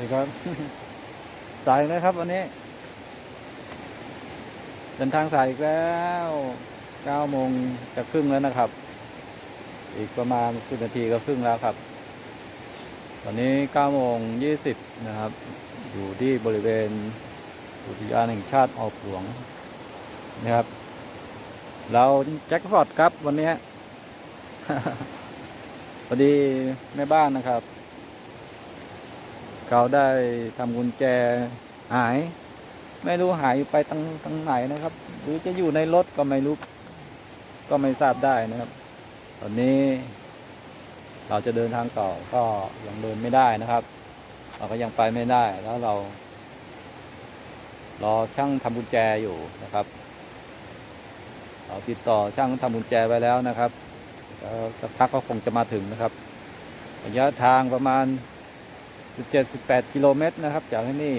นี่ครับ สายนะครับวันนี้ เดินทางสายอีกแล้วเก้าโมงจะครึ่งแล้วนะครับ อีกประมาณสิบนาทีก็ครึ่งแล้วครับ ตอนนี้เก้าโมงยี่สิบนะครับ อยู่ที่บริเวณอุทยานแห่งชาติออกหลวงนะครับ เราแจ็คฟอร์ดครับวันนี้พอดีแม่บ้านนะครับ เขาได้ทำกุญแจหาย ไม่รู้หายไปทางทางไหนนะครับ หรือจะอยู่ในรถก็ไม่รู้ ก็ไม่ทราบได้นะครับ ตอนนี้ เราจะเดินทางต่อก็ยังเดินไม่ได้นะครับ เราก็ยังไปไม่ได้แล้วเรา รอช่างทำกุญแจอยู่นะครับ เราติดต่อช่างทำกุญแจไว้แล้วนะครับแล้วสักพักก็คงจะมาถึงนะครับระยะทางประมาณ 17-18 กิโลเมตรนะครับ จากที่นี่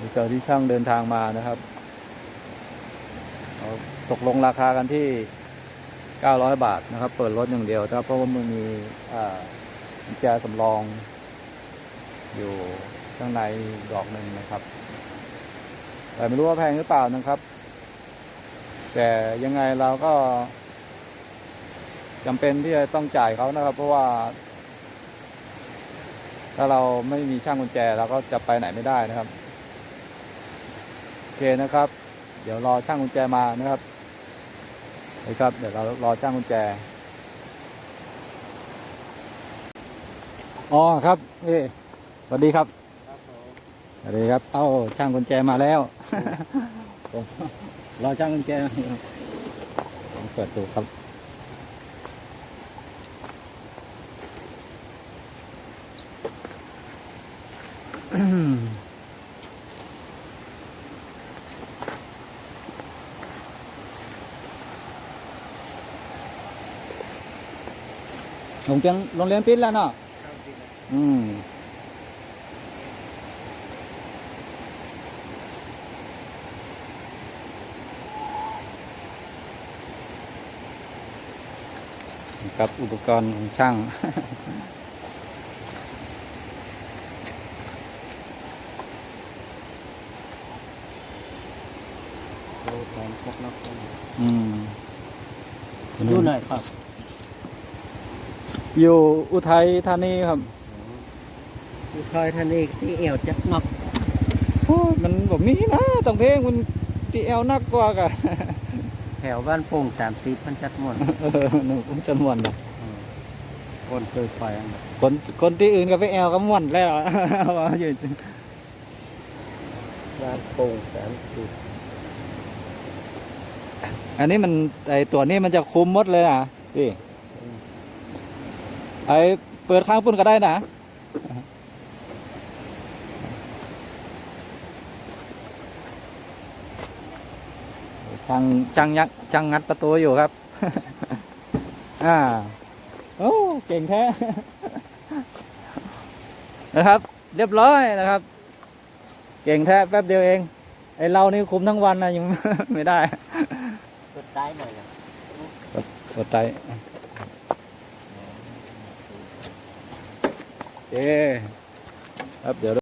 นี่ก็ที่ช่างเดินทางมานะครับตกลงราคากันที่ 900 บาทนะครับ เปิดรถอย่างเดียวนะครับเพราะว่ามันมีอ่ากุญแจสำรอง อยู่ข้างในดอกหนึ่งนะครับ แต่ไม่รู้ว่าแพงหรือเปล่านะครับ แต่ยังไงเราก็จำเป็นที่จะต้องจ่ายเขานะครับ เพราะว่า ถ้าเราไม่มีช่างกุญแจเราก็จะไปไหนไม่ได้นะครับ โอเคนะครับ เดี๋ยวรอช่างกุญแจมานะครับนะครับ เดี๋ยวเรารอช่างกุญแจ อ๋อครับเอ้สวัสดีครับครับผมสวัสดีครับ เอ้าช่างกุญแจมาแล้วผมรอช่างกุญแจผมเปิดดูครับ โรงเรียนโรงเรียนปิดแล้วเนาะครับจริงนะอืมกับอุปกรณ์ของช่าง โลแทนพวกนักท่องอืมดูหน่อยครับ อยู่อุทัยธานีครับอุทัยธานีที่เอวจักนักโอ้ยมันบอกมีนะต้องเพลงมันตีเอลนักกว่ากะแถวบ้านโป่งสามสีพันจัดม่วนเออหนูผมจะม่วนดอกคนเคยไปอันนั้นคนคนที่อื่นก็ไปแอลก็ม่วนแล้วว่าอยู่บ้านโป่งสามสี อันนี้มันไอตัวนี้มันจะคุมมดเลยนะพี่ไอเปิดข้างปุ่นก็ได้นะช่างช่างยักช่างงัดประตูอยู่ครับ อ่า โอ้ เก่งแท้ นะครับ เรียบร้อยนะครับ เก่งแท้แป๊บเดียวเอง ไอเรานี่คุมทั้งวันนะยังไม่ได้ ก็ได้หน่อยนะกดใจเอ๊ครับเดี๋ยว